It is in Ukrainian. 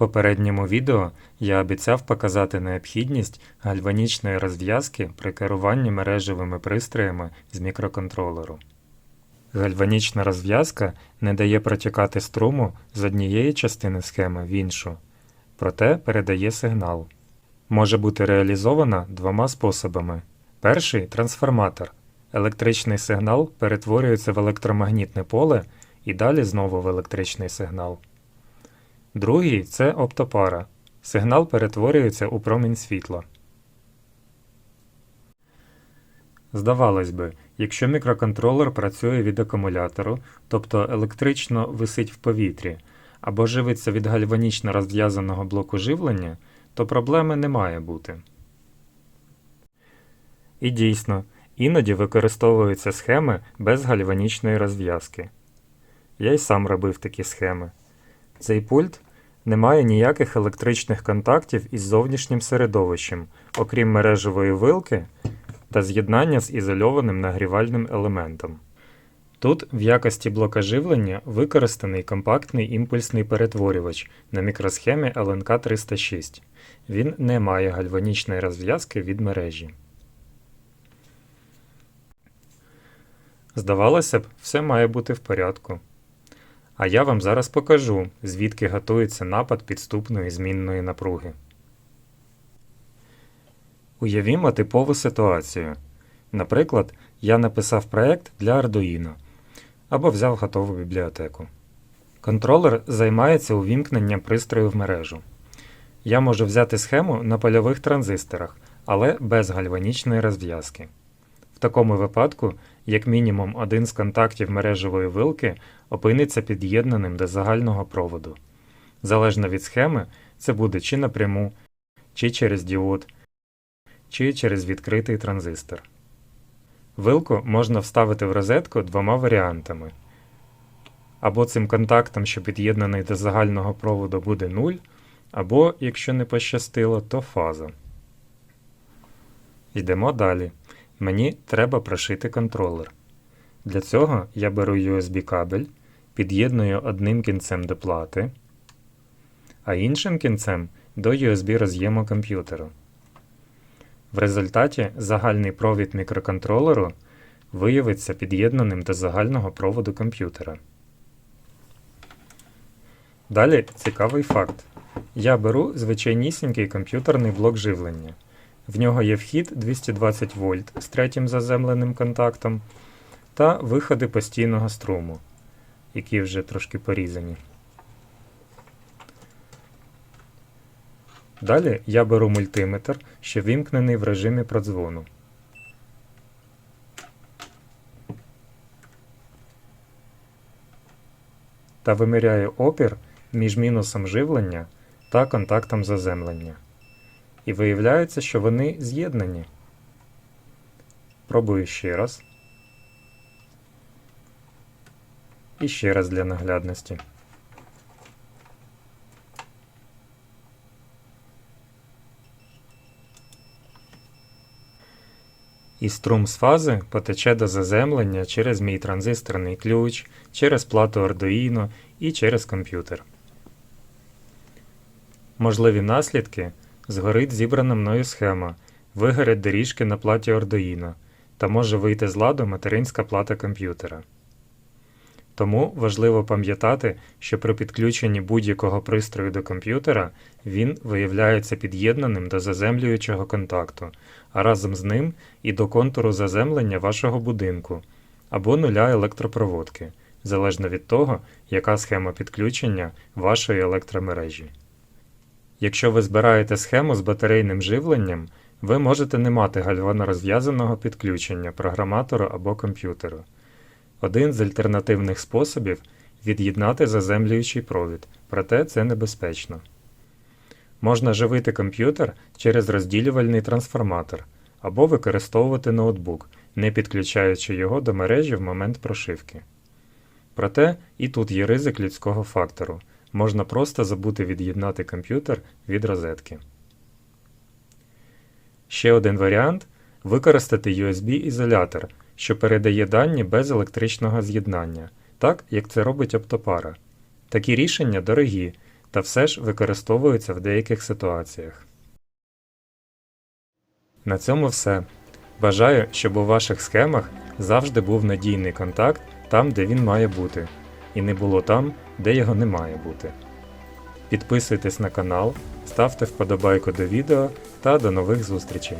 попередньому відео я обіцяв показати необхідність гальванічної розв'язки при керуванні мережевими пристроями з мікроконтролеру. Гальванічна розв'язка не дає протікати струму з однієї частини схеми в іншу, проте передає сигнал. Може бути реалізована двома способами. Перший трансформатор. Електричний сигнал перетворюється в електромагнітне поле і далі знову в електричний сигнал. Другий це оптопара. Сигнал перетворюється у промінь світла. Здавалось би, якщо мікроконтролер працює від акумулятору, тобто електрично висить в повітрі, або живиться від гальванічно розв'язаного блоку живлення, то проблеми не має бути. І дійсно, іноді використовуються схеми без гальванічної розв'язки. Я й сам робив такі схеми. Цей пульт не має ніяких електричних контактів із зовнішнім середовищем, окрім мережевої вилки та з'єднання з ізольованим нагрівальним елементом. Тут в якості блока живлення використаний компактний імпульсний перетворювач на мікросхемі LNK 306. Він не має гальванічної розв'язки від мережі. Здавалося б, все має бути в порядку. А я вам зараз покажу, звідки готується напад підступної змінної напруги. Уявімо типову ситуацію. Наприклад, я написав проект для Arduino або взяв готову бібліотеку. Контролер займається увімкненням пристрою в мережу. Я можу взяти схему на польових транзисторах, але без гальванічної розв'язки. Такому випадку, як мінімум, один з контактів мережевої вилки опиниться під'єднаним до загального проводу. Залежно від схеми, це буде чи напряму, чи через діод, чи через відкритий транзистор. Вилку можна вставити в розетку двома варіантами. Або цим контактом, що під'єднаний до загального проводу, буде 0, або, якщо не пощастило, то фаза. Йдемо далі. Мені треба прошити контролер. Для цього я беру USB кабель, під'єдную одним кінцем до плати, а іншим кінцем до USB роз'єму комп'ютеру. В результаті загальний провід мікроконтролеру виявиться під'єднаним до загального проводу комп'ютера. Далі цікавий факт. Я беру звичайнісінький комп'ютерний блок живлення. В нього є вхід 220 вольт з третім заземленим контактом та виходи постійного струму, які вже трошки порізані. Далі я беру мультиметр, що вімкнений в режимі продзвону. Та виміряю опір між мінусом живлення та контактом заземлення. І виявляється, що вони з'єднані. Пробую ще раз. І ще раз для наглядності. І струм з фази потече до заземлення через мій транзисторний ключ, через плату Arduino і через комп'ютер. Можливі наслідки згорить зібрана мною схема, вигорять доріжки на платі Arduino та може вийти з ладу материнська плата комп'ютера. Тому важливо пам'ятати, що при підключенні будь-якого пристрою до комп'ютера він виявляється під'єднаним до заземлюючого контакту, а разом з ним і до контуру заземлення вашого будинку або нуля електропроводки, залежно від того, яка схема підключення вашої електромережі. Якщо ви збираєте схему з батарейним живленням, ви можете не мати гальвано-розв'язаного підключення програматору або комп'ютеру. Один з альтернативних способів від'єднати заземлюючий провід, проте це небезпечно. Можна живити комп'ютер через розділювальний трансформатор або використовувати ноутбук, не підключаючи його до мережі в момент прошивки. Проте і тут є ризик людського фактору. Можна просто забути від'єднати комп'ютер від розетки. Ще один варіант використати USB-ізолятор, що передає дані без електричного з'єднання, так як це робить оптопара. Такі рішення дорогі, та все ж використовуються в деяких ситуаціях. На цьому все. Бажаю, щоб у ваших схемах завжди був надійний контакт там, де він має бути, і не було там, де його не має бути. Підписуйтесь на канал, ставте вподобайку до відео та до нових зустрічей.